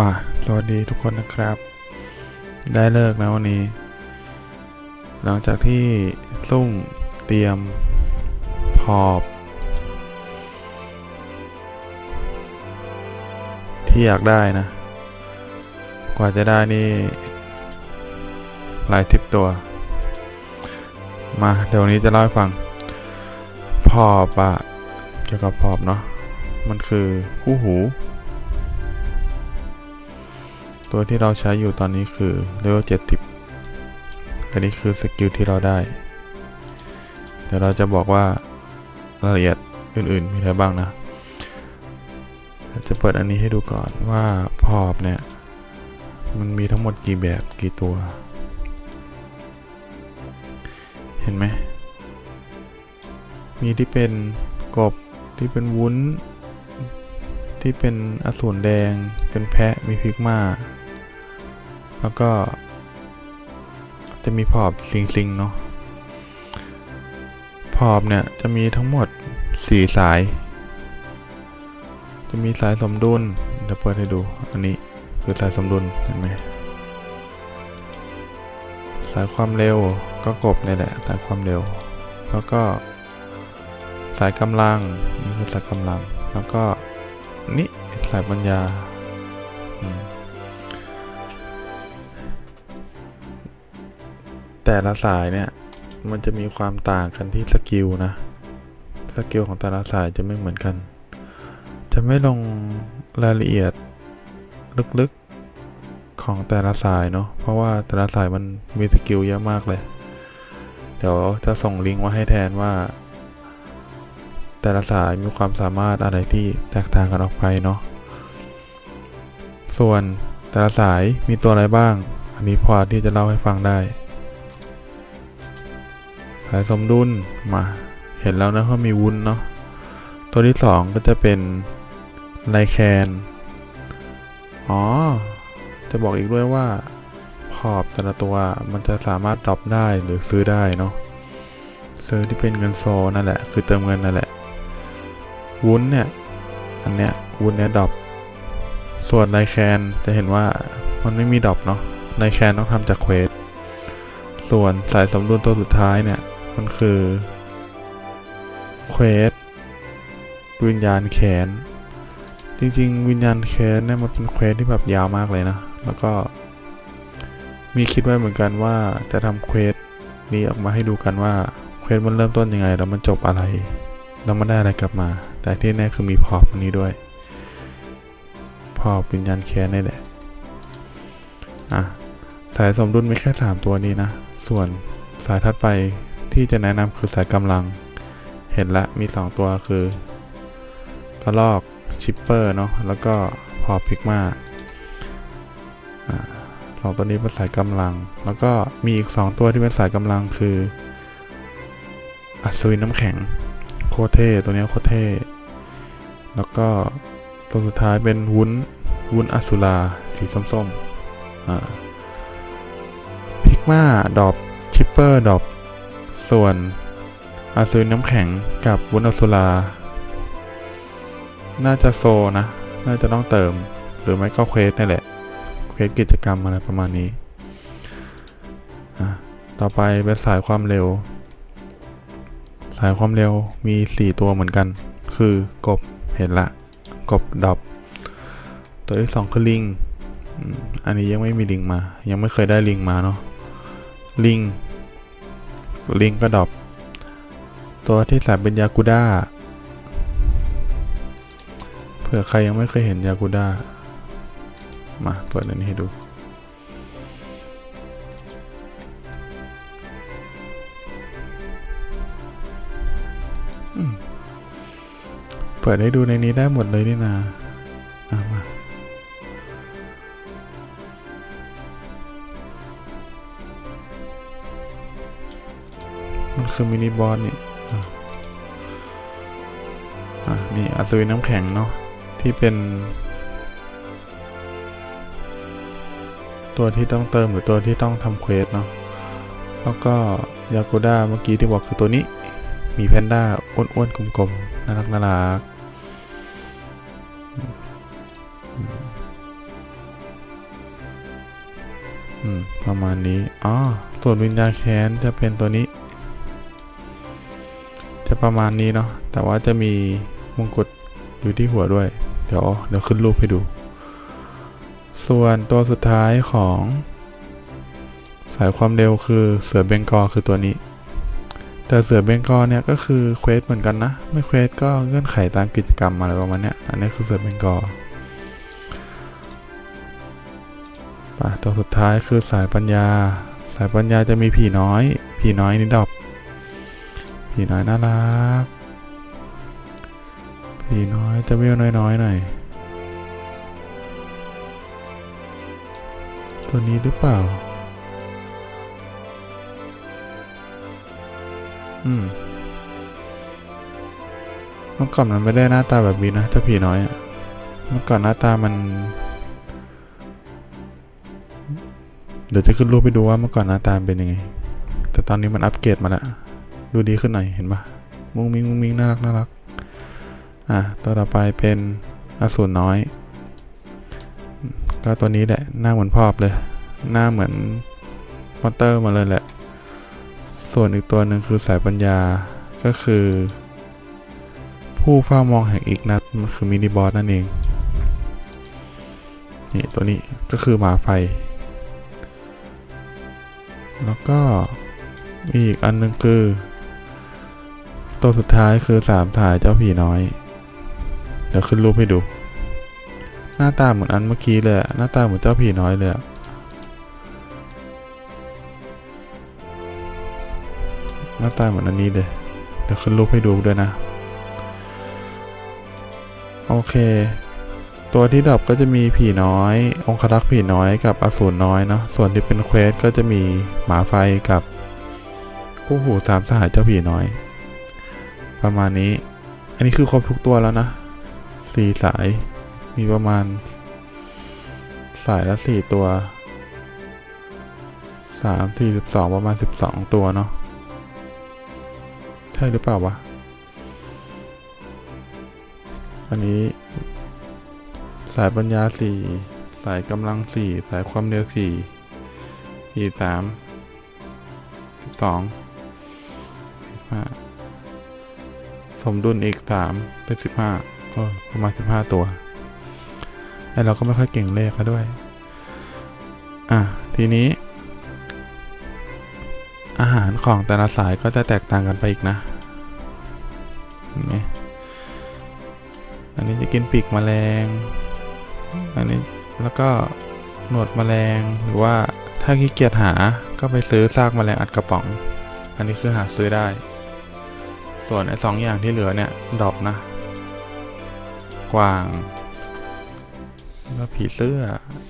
บ่าสวัสดีทุกคนนะครับ ได้เลิกนะวันนี้ หลังจากที่ซุ่งเตรียมพอบที่อยากได้นะ กว่าจะได้นี่ หลายทิปตัว มาเดี๋ยววนนี้จะเล่าให้ฟัง พอบอะเกี่ยวกับพอบเนาะมันคือคู่หู ตัวที่เราใช้อยู่ตอนนี้คือเลเวล70 อันนี้คือสกิลที่เราได้ เดี๋ยวเราจะบอกว่ารายละเอียดอื่นๆ มีอะไรบ้างนะ จะเปิดอันนี้ให้ดูก่อนว่าพอบเนี่ย มันมีทั้งหมดกี่แบบกี่ตัว เห็นไหม มีที่เป็นกบที่เป็นวุ้นที่เป็นอสูรแดง เป็นแพะ มีพิกมา แล้วก็จะมีพอบซิงซิงเนาะพอบเนี่ยจะมีทั้งหมด 4 สาย จะมีสายสมดุลเดี๋ยวเปิดให้ดู อันนี้คือสายสมดุลเห็นไหมสายความเร็วก็กบเนี่ยแหละสายความเร็ว แล้วก็สายกำลังนี่คือสายกำลัง แล้วก็นี่สายปัญญาอืม แต่ละสายเนี่ย มันจะมีความต่างกันที่สกิลนะ สกิลของแต่ละสายจะไม่เหมือนกัน จะไม่ลงรายละเอียดลึกๆของแต่ละสายเนาะ เพราะว่าแต่ละสายมันมีสกิลเยอะมากเลย เดี๋ยวจะส่งลิงก์มาให้แทนว่า แต่ละสายมีความสามารถอะไรที่แตกต่างกันออกไปเนาะ ส่วนแต่ละสายมีตัวอะไรบ้าง อันนี้พอที่จะเล่าให้ฟังได้ายสมดุลมาเห็นแล้วนะว่ามีวุ้นเนาะตัวที่สองก็จะเป็นไลแคนอ๋อ จะบอกอีกด้วยว่าพอบแต่ละตัวมันจะสามารถดรอปได้หรือซื้อได้เนาะซื้อที่เป็นเงินโซนั่นแหละ คือเติมเงินนั่นแหละ วุ้นเนี่ยอันเนี้ยวุ้นเนี้ยดรอปส่วนไลแคนจะเห็นว่ามันไม่มีดรอปเนาะไลแคนต้องทำจากเควสส่วนสายสมดุลตัวสุดท้ายเนี่ย มันคือเควสวิญญาณแขน จริงๆ วิญญาณแขนเนี่ยมันเป็นเควสที่แบบยาวมากเลยนะ แล้วก็ มีคิดไว้เหมือนกันว่าจะทำเควสนี้ออกมาให้ดูกันว่าเควสมันเริ่มต้นยังไง แล้วมันจบอะไร แล้วมันได้อะไรกลับมา แต่ที่แน่คือมีพอบนี้ด้วย พอบวิญญาณแค้นนี่แหละอะสายสมดุลมีแค่ 3 ตัวนี้นะ ส่วนสายถัดไป ที่จะแนะนำคือสายกำลัง เห็นละมี 2 ตัวคือกระลอกชิปเปอร์เนาะแล้วก็พอพิกมาสองตัวนี้เป็นสายกำลัง แล้วก็มีอีก 2 ตัวที่เป็นสายกำลังคืออัศวินน้ำแข็งโคตรเท่ตัวนี้โคตรเท่แล้วก็ตัวสุดท้ายเป็นวุ้นวุ้นอสุราสีส้มๆพิกมาดอบชิปเปอร์ดอบ ส่วนอาซูน้ำแข็งกับวุ้นอสุรา น่าจะโซนะ น่าจะต้องเติม หรือไม่ก็เควสนี่แหละ เควสกิจกรรมอะไรประมาณนี้ ต่อไปเป็นสายความเร็ว สายความเร็วมี 4 ตัวเหมือนกัน คือกบเห็นละ กบดอบ ตัวที่ 2 คือลิง อันนี้ยังไม่มีลิงมา ยังไม่เคยได้ลิงมาเนาะ ลิง ลิงก็ดอบตัวที่สามเป็นยากูด้าเผื่อใครยังไม่เคยเห็นยากูด้ามาเปิดอันนี้ให้ดูเปิดให้ดูในนี้ได้หมดเลยนี่นาะ มันคือมินิบอสนี่อะอะนี่อัศวินน้ำแข็งเนาะที่เป็น ตัวที่ต้องเติมหรือตัวที่ต้องทำเควสเนาะแล้วก็ยากูด้าเมื่อกี้ที่บอกคือตัวนี้ มีแพนด้าอ้วนๆกลมๆน่ารักน่ารักประมาณนี้ อ๋อ ส่วนวิญญาณแค้นจะเป็นตัวนี้ จะประมาณนี้เนาะแต่ว่าจะมีมงกุฎอยู่ที่หัวด้วย เดี๋ยวเดี๋ยวขึ้นรูปให้ดู ส่วนตัวสุดท้ายของ สายความเร็วคือเสือเบงกอคือตัวนี้ แต่เสือเบงกอเนี่ยก็คือเควสเหมือนกันนะ ไม่เควสก็เงื่อนไขตามกิจกรรมอะไรประมาณเนี้ยอันนี้คือเสือเบงกอลป่ะตัวสุดท้ายคือสายปัญญา สายปัญญาจะมีผีน้อย ผีน้อยนี่ดอก ผีน้อยน่ารัก ผีน้อยจะเวลน้อยๆหน่อย ตัวนี้หรือเปล่า อืมเมื่อก่อนมันไม่ได้หน้าตาแบบนี้นะถ้าผีน้อยอะเมื่อก่อนหน้าตามัน เดี๋ยวจะขึ้นรูปไปดูว่าเมื่อก่อนหน้าตาเป็นยังไง แต่ตอนนี้มันอัปเกรดมาแล้ว ดูดีขึ้นหน่อยเห็นปะมุ้งมิ้งมุ้งมิ้งน่ารักน่ารักอะตัวต่อไปเป็นอสูรน้อย ก็ตัวนี้แหละหน้าเหมือนพอบเลย หน้าเหมือนมอนเตอร์มาเลยแหละ ส่วนอีกตัวหนึ่งคือสายปัญญาก็คือ ผู้เฝ้ามองแห่งอีกนัดมันคือมินิบอสนั่นเองนี่ตัวนี้ก็คือหมาไฟ แล้วก็มีอีกอันหนึงคือ ตัวสุดท้ายคือสามถ่ายเจ้าผีน้อย เดี๋ยวขึ้นรูปให้ดู หน้าตาเหมือนอันเมื่อกี้เลย หน้าตาเหมือนเจ้าผีน้อยเลยหน้าตาเหมือนอันนี้เลยเดี๋ยวขึ้นรูปให้ดูด้วยนะ โอเค ตัวที่ดรอปก็จะมีผีน้อย องครักษ์ผีน้อยกับอสูรน้อยเนาะ ส่วนที่เป็นเควสก็จะมีหมาไฟกับผู้หูสามสหายเจ้าผีน้อย ประมาณนี้ อันนี้คือครบทุกตัวแล้วนะสี่สาย มีประมาณ สายละสี่ตัวสามสี่สิบสองประมาณสิบสองตัวเนาะ ใช่หรือเปล่าวะ อันนี้ สายปัญญาสี่สายกำลังสี่สายความเร็วสี่สี่สามสิบสองสิบห้า สมดุลอีกสามเป็นสิบห้าเออประมาณสิบห้าตัวแต่เราก็ไม่ค่อยเก่งเลขเขาด้วย อะ ทีนี้ อาหารของแต่ละสายก็จะแตกต่างกันไปอีกนะเห็นไหมอันนี้จะกินปีกแมลง อันนี้แล้วก็หนวดแมลงหรือว่าถ้าขี้เกียจหาก็ไปซื้อซากแมลงอัดกระป๋อง อันนี้คือหาซื้อได้ ส่วนไอ้สองอย่างที่เหลือเนี่ยดรอปนะ กวางแล้วผีเสื้อ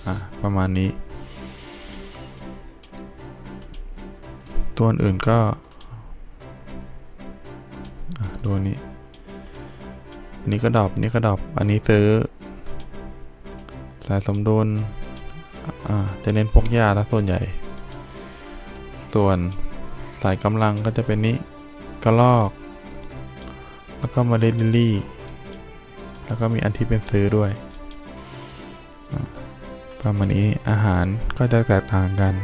อะประมาณนี้ ตัวอื่นก็อะดูอันนี้อันนี้ก็ดรอปนนี้ก็ดรอปอันนี้ซื้อ สายสมดุลอ่าจะเน้นพวกยาและส่วนใหญ่ ส่วนสายกำลังก็จะเป็นนี้กระลอก ก็มาเดลิลี่ แล้วก็มีอันที่เป็นซื้อด้วย ประมาณนี้อาหารก็จะแตกต่างกัน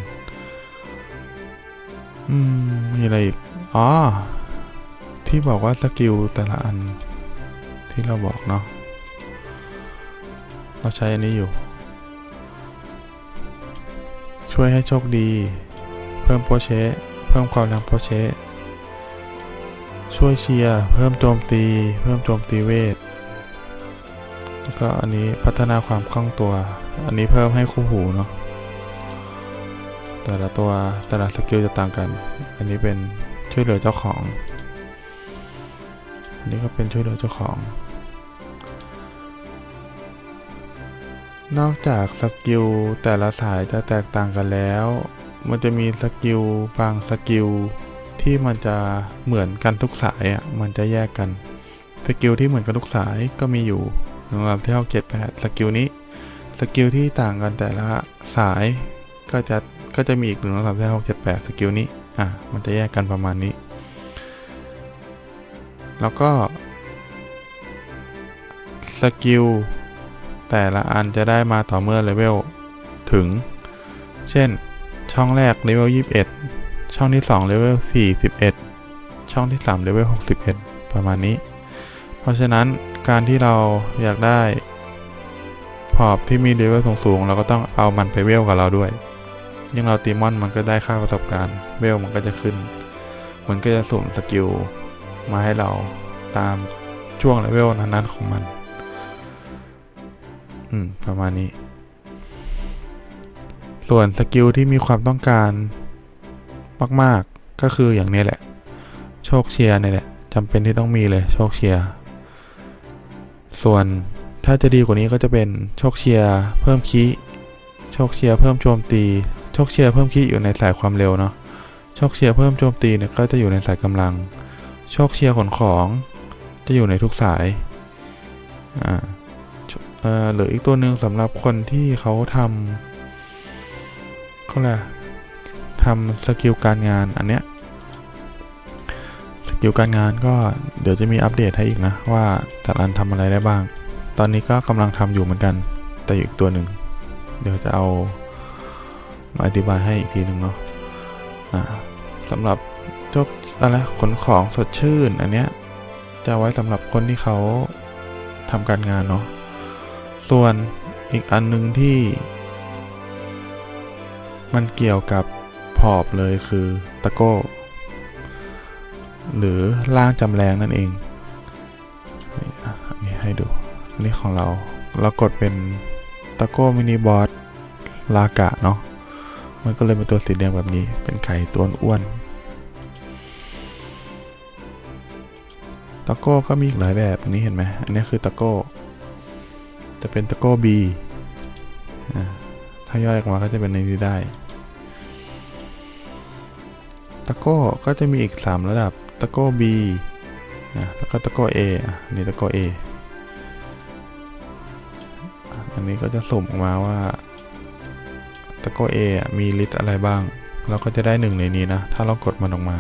อืม มีอะไรอีก อ๋อ ที่บอกว่าสกิลแต่ละอัน ที่เราบอกเนาะ เราใช้อันนี้อยู่ ช่วยให้โชคดี เพิ่มโปรเชเพิ่มความแรงโปรเช ช่วยเชียร์เพิ่มโจมตี เพิ่มโจมตีเวทแล้วก็อันนี้พัฒนาความคล่องตัว อันนี้เพิ่มให้คู่หูเนาะแต่ละตัวแต่ละสกิลจะต่างกัน อันนี้เป็นช่วยเหลือเจ้าของ อันนี้ก็เป็นช่วยเหลือเจ้าของ นอกจากสกิลแต่ละสายจะแตกต่างกันแล้ว มันจะมีสกิลบางสกิล ที่มันจะเหมือนกันทุกสายอะมันจะแยกกันสกิลที่เหมือนกันทุกสายก็มีอยู่หนึ่งลำที่หกเจ็ดแปดสกิลนี้สกิลที่ต่างกันแต่ละสายก็จะก็จะมีอีกหนึ่งลำที่หกเจ็ดแปดสกิลนี้อะมันจะแยกกันประมาณนี้ แล้วก็สกิลแต่ละอันจะได้มาต่อเมื่อเลเวลถึง เช่นช่องแรกเลเวล21 ช่องที่2เลเวล41 ช่องที่ 3เลเวล61 ประมาณนี้ เพราะฉะนั้นการที่เราอยากได้พอบที่มีเลเวลสูงๆ เราก็ต้องเอามันไปเวลกับเราด้วย ยิ่งเราตีมอนมันก็ได้ค่าประสบการณ์ เวลมันก็จะขึ้น มันก็จะสุ่มสกิลมาให้เราตามช่วงเลเวลนั้นๆของมัน อืม ประมาณนี้ ส่วนสกิลที่มีความต้องการ มาก ๆ ก็คืออย่างนี้แหละ โชคเชียร์เนี่ยแหละจำเป็นที่ต้องมีเลยโชคเชียร์ส่วนถ้าจะดีกว่านี้ก็จะเป็นโชคเชียร์เพิ่มคีโชคเชียร์เพิ่มโจมตี โชคเชียร์เพิ่มคีอยู่ในสายความเร็วเนาะโชคเชียร์เพิ่มโจมตีเนี่ยก็จะอยู่ในสายกำลัง โชคเชียร์ขนของจะอยู่ในทุกสายอ่าเหลืออีกตัวหนึ่งสำหรับคนที่เขาทำเขาเรียกอะ ทำสกิลการงานอันเนี้ยสกิลการงานก็เดี๋ยวจะมีอัปเดตให้อีกนะว่าแต่ละอันทำอะไรได้บ้าง ตอนนี้ก็กำลังทำอยู่เหมือนกัน แต่อยู่อีกตัวหนึ่ง เดี๋ยวจะเอามาอธิบายให้อีกทีหนึ่งเนาะอ่าสำหรับเจ้าอะไรขนของสดชื่นอันเนี้ยจะไว้สำหรับคนที่เขาทำการงานเนาะส่วนอีกอันหนึ่งที่ มันเกี่ยวกับ พอบเลยคือตะโก้ หรือล่างจำแรงนั่นเองนี่อะอันนี้ให้ดูนนี้ของเรา เรากดเป็นตะโก้มินิบอสลากะเนาะมันก็เลยเป็นตัวสีแดงแบบนี้ เป็นไข่ตัวอ้วนตะโก้ก็มีอีกหลายแบบนี้เห็นไหมอันนี้คือตะโก้ จะเป็นตะโก้บีถ้าย่อยออกมาก็จะเป็นในนี้ได้ ตะโก้ก็จะมีอีก 3 ระดับ ตะโก้ B นะแล้วก็ตะโก้ A อะอันนี่ตะโก้ A อันนี้ก็จะสุ่มออกมาว่า ตะโก้ A อะมีลิตรอะไรบ้าง เราก็จะได้หนึ่งในนี้นะ ถ้าเรากดมันออกมา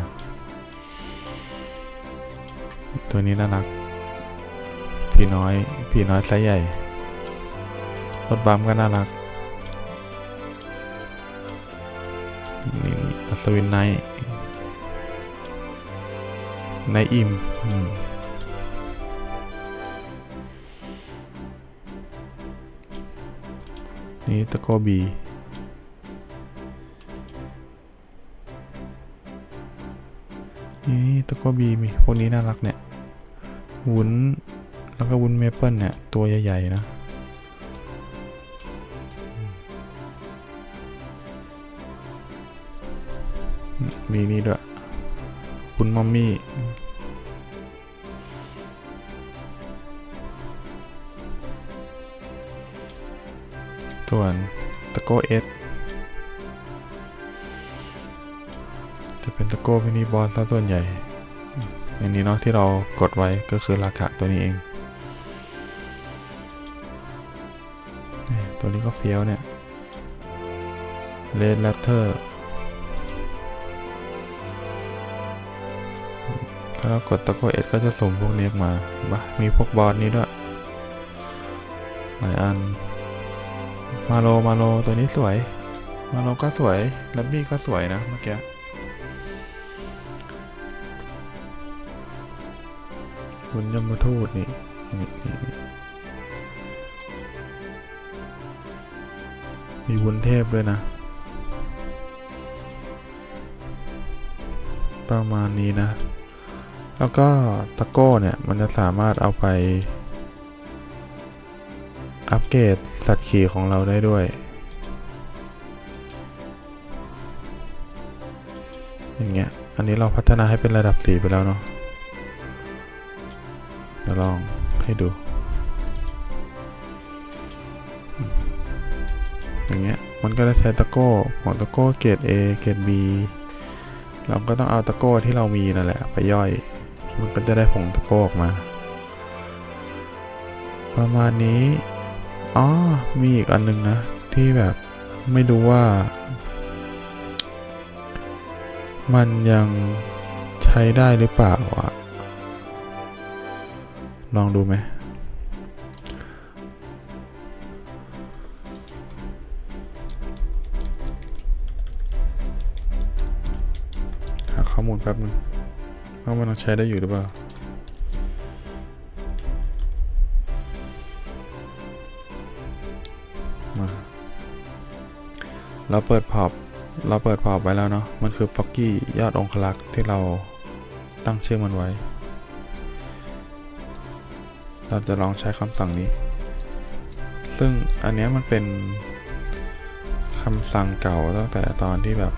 ตัวนี้น่ารักพี่น้อยพี่น้อยไซส์ใหญ่ รถบัมก็น่ารัก นี่นี่อัศวินไนท์ นท์อิมอืมนี่ตะโกบีนี่ตะโกบีมีพวกนี้น่ารักเนี่ย วุ้น แล้วก็วุ้นเมเปิลเนี่ย ตัวใหญ่ ๆ นะมีนี่ด้วย คุณมัมมี่ ส่วนตะโก้เอสจะเป็นตะโก้มินิบอสซะส่วนใหญ่อันนี้เนาะที่เรากดไว้ก็คือราคาตัวนี้เอง ตัวนี้ก็เฟี้ยวเนี่ยเลดแลเทอร์ถ้าเรากดตะโกเอ็ดก็จะส่งพวกนี้มาเห็นปะมีพวกบอสนี้ด้วย หลายอัน มาโลมาโลตัวนี้สวย มาโลก็สวยแลบบี้ก็สวยนะเมื่อกี้คุณยมทูตนี่นี่นี่มีวุ้นเทพด้วยนะ ประมาณนี้นะ แล้วก็ตะโก้เนี่ย มันจะสามารถเอาไป อัปเกรดสัตว์ขี่ของเราได้ด้วย อย่างเงี้ย อันนี้เราพัฒนาให้เป็นระดับสีไปแล้วเนาะเดี๋ยวลองให้ดู อย่างเงี้ย มันก็จะใช้ตะโก้ของตะโก้เกรด A เกรด B เราก็ต้องเอาตะโก้ที่เรามีนั่นแหละไปย่อย มันก็จะได้ผงตะโก้ออกมา ประมาณนี้ อ๋อ มีอีกอันนึงนะ ที่แบบไม่รู้ว่า มันยังใช้ได้หรือเปล่าอะลองดูไหมหาข้อมูลแป๊บนึงว่ามันยังใช้ได้อยู่หรือเปล่า เราเปิดพอบเราเปิดพอบไว้แล้วเนาะ มันคือพ็อกกี้ยอดองคลักษ์ที่เราตั้งชื่อมันไว้ เราจะลองใช้คำสั่งนี้ ซึ่งอันเนี้ยมันเป็นคำสั่งเก่าตั้งแต่ตอนที่แบบ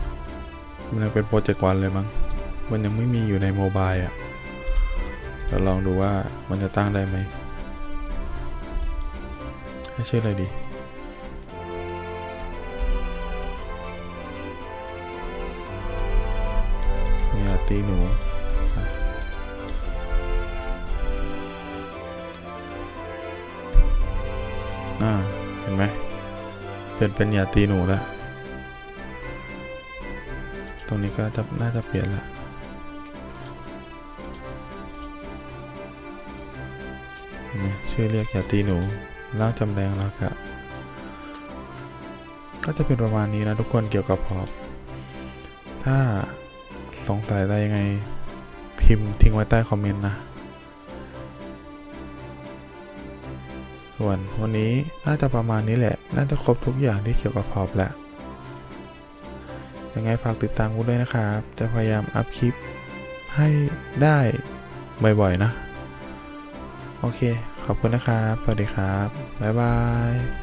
มันยังเป็นโปรเจกต์วันเลยมั้ง มันยังไม่มีอยู่ในโมบายอะ่ะ เราลองดูว่ามันจะตั้งได้ไหมให้ชื่ออะไรดี ตีหนูอะอ่าเห็นไหมเป็นเป็นอย่าตีหนูแล้วตรงนี้ก็จะน่าจะเปลี่ยนละเห็นไหมชื่อเรียกอย่าตีหนูร่างจำแรงแล้วก็ก็จะเป็นประมาณนี้นะทุกคนเกี่ยวกับพอบ ถ้า สงสัยอะไรยังไง พิมพ์ทิ้งไว้ใต้คอมเมนต์นะ ส่วนวันนี้น่าจะประมาณนี้แหละ น่าจะครบทุกอย่างที่เกี่ยวกับพอบแล้วยังไงฝากติดตามกูด้วยนะครับ จะพยายามอัพคลิปให้ได้บ่อยๆนะ โอเค ขอบคุณนะครับ สวัสดีครับ บ๊ายบาย